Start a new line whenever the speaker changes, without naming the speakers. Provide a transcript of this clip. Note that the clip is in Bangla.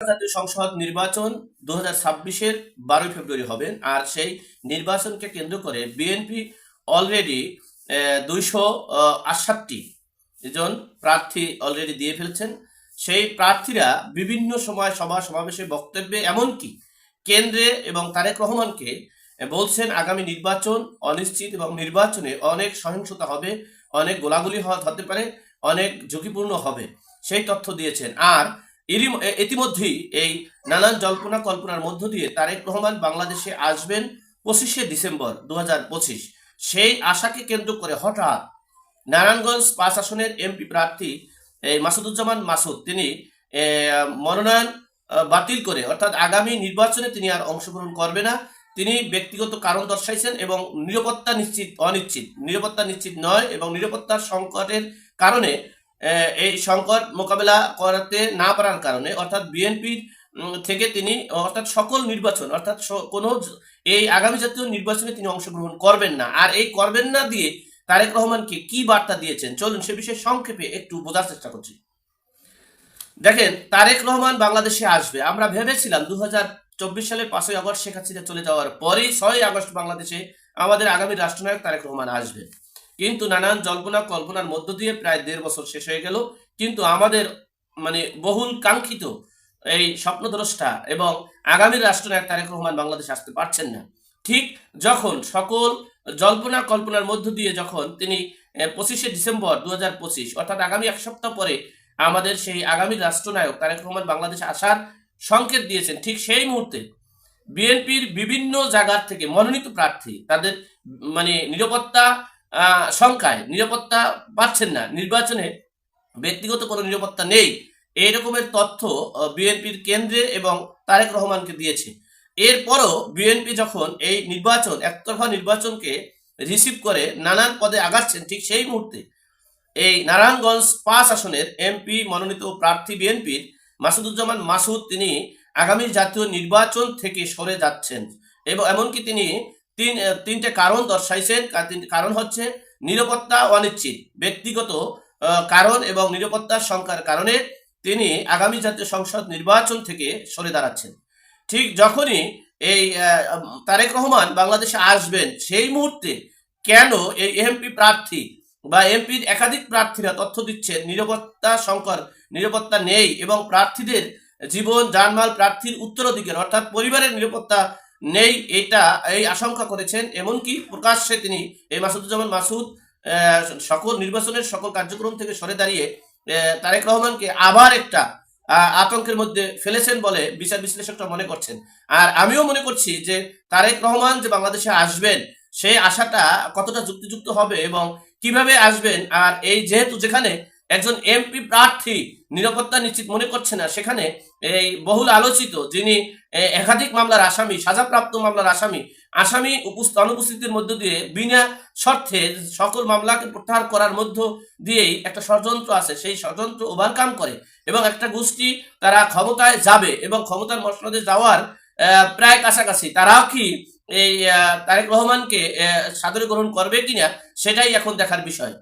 জাতীয় সংসদ নির্বাচন দু হাজার ছাব্বিশের বারোই ফেব্রুয়ারি হবে আর সেই নির্বাচনকে কেন্দ্র করে বিএনপি অলরেডি দুইশো আটষট্টি জন প্রার্থী অলরেডি দিয়ে ফেলছেন। সেই প্রার্থীরা বিভিন্ন সময় সভা সমাবেশে বক্তব্যে এমনকি কেন্দ্রে এবং তারেক রহমানকে বলছেন, আগামী নির্বাচন অনিশ্চিত এবং নির্বাচনে অনেক সহিংসতা হবে, অনেক গোলাগুলি হতে পারে, অনেক ঝুঁকিপূর্ণ হবে। সেই তথ্য দিয়েছেন। আর এরই ইতিমধ্যেই এই নানান জল্পনা কল্পনার মধ্য দিয়ে তারেক রহমান বাংলাদেশে আসবেন পঁচিশে ডিসেম্বর দু হাজার পঁচিশ। সেই আশাকে কেন্দ্র করে হঠাৎ নারায়ণগঞ্জ পাঁচ আসনের এমপি প্রার্থী এই মাসুদুজ্জামান মাসুদ, তিনি মনোনয়ন বাতিল করে, অর্থাৎ আগামী নির্বাচনে তিনি আর অংশগ্রহণ করবে না। তিনি ব্যক্তিগত কারণ দর্শাইছেন এবং নিরাপত্তা নিশ্চিত, অনিশ্চিত, নিরাপত্তা নিশ্চিত নয় এবং নিরাপত্তার সংকটের কারণে এই সংকট মোকাবেলা করাতে না পারার কারণে অর্থাৎ বিএনপির থেকে তিনি, অর্থাৎ সকল নির্বাচন, অর্থাৎ কোনো এই আগামী জাতীয় নির্বাচনে তিনি অংশগ্রহণ করবেন না। আর এই করবেন না দিয়ে তারেক রহমানকে কি বার্তা দিয়েছেন? চলুন সে বিষয়ে সংক্ষেপে একটু বোঝার চেষ্টা করছি। দেখেন, তারেক রহমান বাংলাদেশে আসবে। আমরা ভেবেছিলাম দু চব্বিশ সালের পাঁচই আগস্ট শেখ হাসিনা চলে যাওয়ার পরেই ছয় আগস্ট বাংলাদেশে আমাদের আগামী রাষ্ট্রনায়ক তারেক রহমান আসবে। কিন্তু নানান জল্পনা কল্পনার মধ্য দিয়ে প্রায় দেড় বছর শেষ হয়ে গেল। কিন্তু আমাদের মানে বহুল কাঙ্ক্ষিত এই স্বপ্নদ্রষ্টা এবং আগামী রাষ্ট্রনায়ক তারেক রহমান বাংলাদেশ আসতে পারছেন না। ঠিক যখন সকল জল্পনা কল্পনার মধ্য দিয়ে যখন তিনি পঁচিশে ডিসেম্বর দু হাজার পঁচিশ, অর্থাৎ আগামী এক সপ্তাহ পরে আমাদের সেই আগামী রাষ্ট্রনায়ক তারেক রহমান বাংলাদেশ আসার সংকেত দিয়েছেন, ঠিক সেই মুহূর্তে বিএনপির বিভিন্ন জায়গার থেকে মনোনীত প্রার্থী, তাদের মানে নিরাপত্তা শঙ্কায় নিরাপত্তা পাচ্ছেন না। নির্বাচনে ব্যক্তিগত কোনো নিরাপত্তা নেই। এই রকমের তথ্য বিএনপির কেন্দ্রে এবং তারেক রহমানকে দিয়েছে। এরপরও বিএনপি যখন এই নির্বাচন, একতরফা নির্বাচনকে রিসিভ করে নানান পদে আগাচ্ছেন, ঠিক সেই মুহূর্তে এই নারায়ণগঞ্জ পাঁচ আসনের এমপি মনোনীত প্রার্থী বিএনপির মাসুদুজ্জামান মাসুদ তিনি আগামী জাতীয় নির্বাচন থেকে সরে যাচ্ছেন। এবং এমনকি তিনি তিন তিনটে কারণ দর্শাইছেন। তিনটে কারণ হচ্ছে নিরাপত্তা অনিশ্চিত। ব্যক্তিগত কারণ এবং নিরাপত্তার সংখ্যার কারণে তিনি আগামী জাতীয় সংসদ নির্বাচন থেকে সরে দাঁড়াচ্ছেন। ঠিক যখনই এই তারেক রহমান বাংলাদেশে আসবেন, সেই মুহূর্তে কেন এই এমপি প্রার্থী বা এমপির একাধিক প্রার্থীরা তথ্য দিচ্ছেন, নিরাপত্তা সংকর নিরাপত্তা নেই এবং প্রার্থীদের জীবন জানমাল প্রার্থীর উত্তরাধিকার, অর্থাৎ পরিবারের নিরাপত্তা নেই, এটা এই আশঙ্কা করেছেন, এমনকি প্রকাশ্যে তিনি এই মাসুদুজ্জামান মাসুদ সকল নির্বাচনের সকল কার্যক্রম থেকে সরে দাঁড়িয়ে তারেক রহমানকে আবার একটা আতঙ্কের মধ্যে ফেলেছেন বলে বিচার বিশ্লেষকরা মনে করছেন। আর আমিও মনে করছি যে তারেক রহমান যে বাংলাদেশে আসবেন, সেই আশাটা কতটা যুক্তিযুক্ত হবে এবং কীভাবে আসবেন, আর এই যেহেতু যেখানে একজন এমপি প্রার্থী নিরাপত্তা নিশ্চিত মনে করছে না, সেখানে এই বহুল আলোচিত যিনি একাধিক মামলার আসামি, সাজাপ্রাপ্ত মামলার আসামি আসামি অনুপস্থিতির মধ্য দিয়ে বিনা শর্তে সকল মামলাকে প্রত্যাহার করার মধ্য দিয়েই একটা ষড়যন্ত্র আছে। সেই ষড়যন্ত্র ওভারকাম করে এবং একটা গোষ্ঠী তারা ক্ষমতায় যাবে এবং ক্ষমতার মসনদে যাওয়ার প্রায় কাছাকাছি। তারাও কি এই তারেক রহমানকে সাদরে গ্রহণ করবে কিনা, সেটাই এখন দেখার বিষয়।